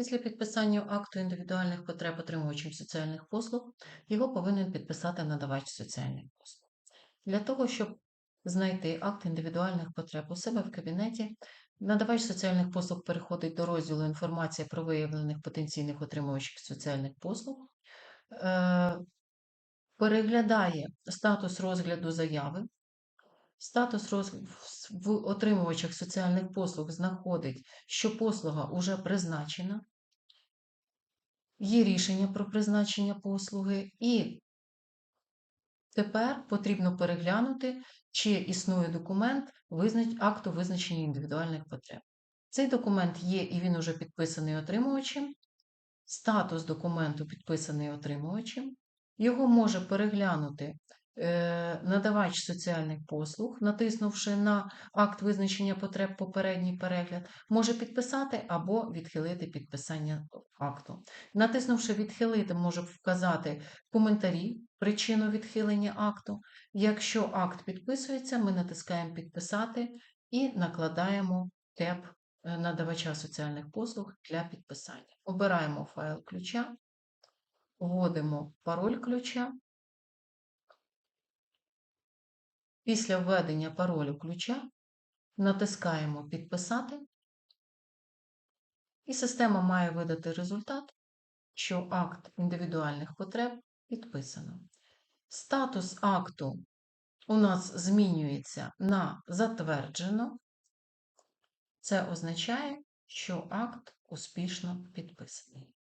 Після підписання акту індивідуальних потреб отримувачем соціальних послуг його повинен підписати надавач соціальних послуг. Для того, щоб знайти акт індивідуальних потреб у себе в кабінеті, надавач соціальних послуг переходить до розділу інформація про виявлених потенційних отримувачів соціальних послуг, е, переглядає статус розгляду заяви, Статус роз... в- в отримувачах соціальних послуг знаходить, що послуга вже призначена, є рішення про призначення послуги, і тепер потрібно переглянути, чи існує документ акту визначення індивідуальних потреб. Цей документ є і він уже підписаний отримувачем. Статус документу підписаний отримувачем. Його може переглянути надавач соціальних послуг, натиснувши на акт визначення потреб попередній перегляд, може підписати або відхилити підписання акту. Натиснувши відхилити, може вказати в коментарі причину відхилення акту. Якщо акт підписується, ми натискаємо підписати і накладаємо теп е, надавача соціальних послуг для підписання. Обираємо файл ключа, вводимо пароль ключа. Після введення паролю ключа натискаємо Підписати, і система має видати результат, що акт індивідуальних потреб підписано. Статус акту у нас змінюється на затверджено. Це означає, що акт успішно підписаний.